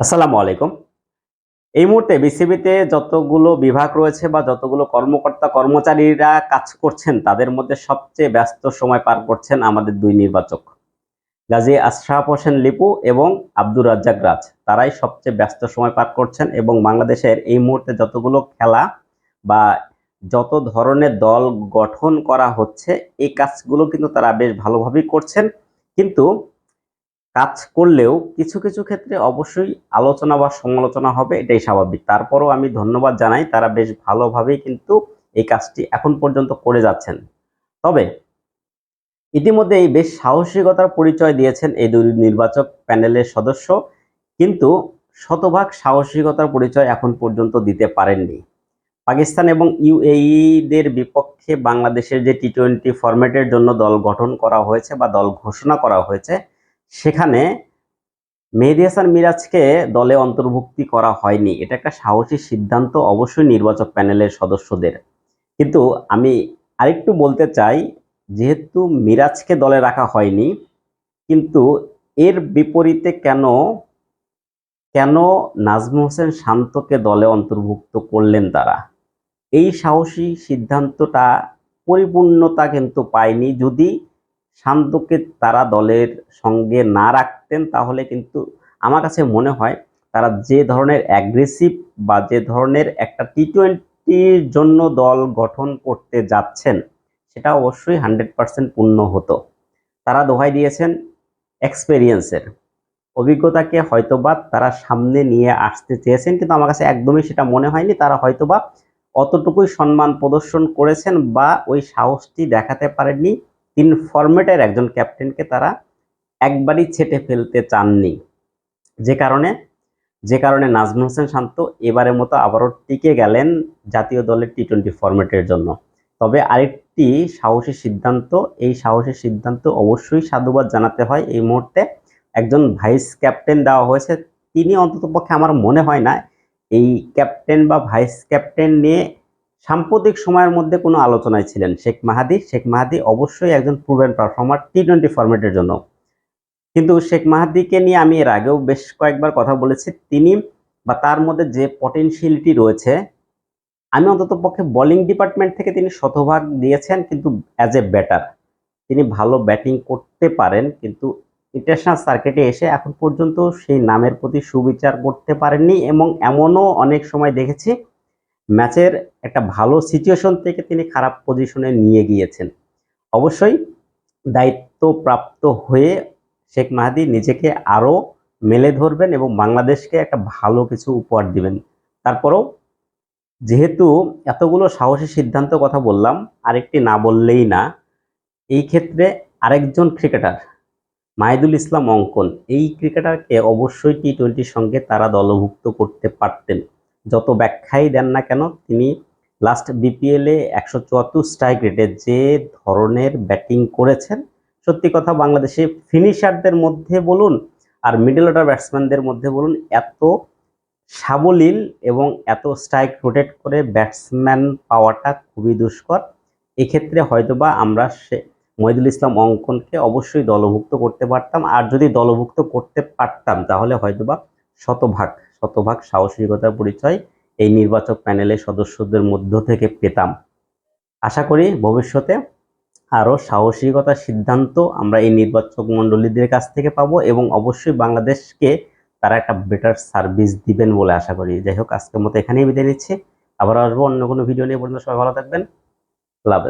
আসসালামু আলাইকুম। এই মুহূর্তে বিসিবিতে যতগুলো বিভাগ রয়েছে বা যতগুলো কর্মকর্তা, কর্মচারীরা কাজ করছেন, তাদের মধ্যে সবচেয়ে ব্যস্ত সময় পার করছেন আমাদের দুই নির্বাচক। গাজী আশরাফ হোসেন লিপু এবং আব্দুর রাজ্জাক রাজ, তারাই সবচেয়ে ব্যস্ত সময় পার করছেন এবং বাংলাদেশের এই মুহূর্তে যতগুলো খেলা বা যত ধরনের দল গঠন করা হচ্ছে, এই কাজগুলো কিন্তু তারা বেশ ভালোভাবেই করছেন। কিন্তু কাজ করলেও কিছু কিছু ক্ষেত্রে অবশ্যই আলোচনা বা সমালোচনা হবে, এটাই স্বাভাবিক। তারপরও আমি ধন্যবাদ জানাই, তারা বেশ ভালোভাবেই কিন্তু এই কাজটি এখন পর্যন্ত করে যাচ্ছেন। তবে ইতিমধ্যে এই বেশ সাহসিকতার পরিচয় দিয়েছেন এই দুই নির্বাচক প্যানেলের সদস্য, কিন্তু শতভাগ সাহসিকতার পরিচয় এখন পর্যন্ত দিতে পারেননি। পাকিস্তান এবং ইউএইদের বিপক্ষে বাংলাদেশের যে টি টোয়েন্টি ফরম্যাটের জন্য দল গঠন করা হয়েছে বা দল ঘোষণা করা হয়েছে সেখানে মেহেদি হাসান মিরাজকে দলে অন্তর্ভুক্তি করা হয়নি। এটা একটা সাহসী সিদ্ধান্ত অবশ্যই নির্বাচক প্যানেলের সদস্যদের। কিন্তু আমি আরেকটু বলতে চাই, যেহেতু মিরাজকে দলে রাখা হয়নি, কিন্তু এর বিপরীতে কেন কেন নাজমুল হোসেন শান্তকে দলে অন্তর্ভুক্ত করলেন তারা? এই সাহসী সিদ্ধান্তটা পরিপূর্ণতা কিন্তু পায়নি। যদি শান্তকে তারা দলের সঙ্গে না রাখতেন, তাহলে কিন্তু আমার কাছে মনে হয় তারা যে ধরনের অ্যাগ্রেসিভ বা যে ধরনের একটা টি টোয়েন্টির জন্য দল গঠন করতে যাচ্ছেন, সেটা অবশ্যই হান্ড্রেড পার্সেন্ট পূর্ণ হতো। তারা দোহাই দিয়েছেন এক্সপেরিয়েন্সের অভিজ্ঞতাকে হয়তোবা তারা সামনে নিয়ে আসতে চেয়েছেন, কিন্তু আমার কাছে একদমই সেটা মনে হয়নি। তারা হয়তোবা অতটুকুই সম্মান প্রদর্শন করেছেন বা ওই সাহসটি দেখাতে পারেননি। তিন ফরম্যাটের একজন ক্যাপ্টেনকে তারা একবারই ছেটে ফেলতে চাননি। যে কারণে যে কারণে নাজমুল হোসেন শান্ত এবারের মতো আবারও টিকে গেলেন জাতীয় দলের টি টোয়েন্টি ফরম্যাটের জন্য। তবে আরেকটি সাহসী সিদ্ধান্ত, এই সাহসী সিদ্ধান্ত অবশ্যই সাধুবাদ জানাতে হয় এই মুহূর্তে। একজন ভাইস ক্যাপ্টেন দেওয়া হয়েছে, তিনি অন্ততপক্ষে আমার মনে হয় না, এই ক্যাপ্টেন বা ভাইস ক্যাপ্টেন নিয়ে সাম্প্রতিক সময়ের মধ্যে কোনো আলোচনায় ছিলেন শেখ মাহাদি। শেখ মাহাদি অবশ্যই একজন প্রুভেন পারফর্মার টি টোয়েন্টি ফরম্যাটের জন্য। কিন্তু শেখ মাহাদিকে নিয়ে আমি এর আগেও বেশ কয়েকবার কথা বলেছি। তিনি বা তার মধ্যে যে পটেনশিয়ালিটি রয়েছে, আমি অন্তত পক্ষে বোলিং ডিপার্টমেন্ট থেকে তিনি শতভাগ দিয়েছেন, কিন্তু অ্যাজ এ ব্যাটার তিনি ভালো ব্যাটিং করতে পারেন, কিন্তু ইন্টারন্যাশনাল সার্কিটে এসে এখন পর্যন্ত সেই নামের প্রতি সুবিচার করতে পারেননি এবং এমনও অনেক সময় দেখেছি ম্যাচের একটা ভালো সিচুয়েশন থেকে তিনি খারাপ পজিশনে নিয়ে গিয়েছেন। অবশ্যই দায়িত্বপ্রাপ্ত হয়ে শেখ মাহাদি নিজেকে আরও মেলে ধরবেন এবং বাংলাদেশকে একটা ভালো কিছু উপহার দিবেন। তারপরও যেহেতু এতগুলো সাহসী সিদ্ধান্ত কথা বললাম, আরেকটি না বললেই না, এই ক্ষেত্রে আরেকজন ক্রিকেটার মাহিদুল ইসলাম অঙ্কন, এই ক্রিকেটারকে অবশ্যই টি টোয়েন্টির সঙ্গে তারা দলভুক্ত করতে পারতেন। যত ব্যাখ্যাই দেন না কেন, তিনি লাস্ট বিপিএলে একশো চুয়াত্তর স্ট্রাইক রেটে যে ধরনের ব্যাটিং করেছেন, সত্যি কথা বাংলাদেশে ফিনিশারদের মধ্যে বলুন আর মিডল অর্ডার ব্যাটসম্যানদের মধ্যে বলুন, এত সাবলীল এবং এত স্ট্রাইক রোটেট করে ব্যাটসম্যান পাওয়াটা খুবই দুষ্কর। এক্ষেত্রে হয়তোবা আমরা সে মহিদুল ইসলাম অঙ্কনকে অবশ্যই দলভুক্ত করতে পারতাম, আর যদি দলভুক্ত করতে পারতাম, তাহলে হয়তোবা শতভাগ শতভাগ সাহসিকতার পরিচয় এই নির্বাচক প্যানেলের সদস্যদের মধ্য থেকে পেতাম। আশা করি ভবিষ্যতে আরও সাহসিকতার সিদ্ধান্ত আমরা এই নির্বাচক মণ্ডলীদের কাছ থেকে পাবো এবং অবশ্যই বাংলাদেশকে তারা একটা বেটার সার্ভিস দিবেন বলে আশা করি। যাই হোক, আজকের মতো এখানেই বিদায় নিচ্ছি। আবার আসব অন্য কোনো ভিডিও নিয়ে। পর্যন্ত সবাই ভালো থাকবেন। লাভ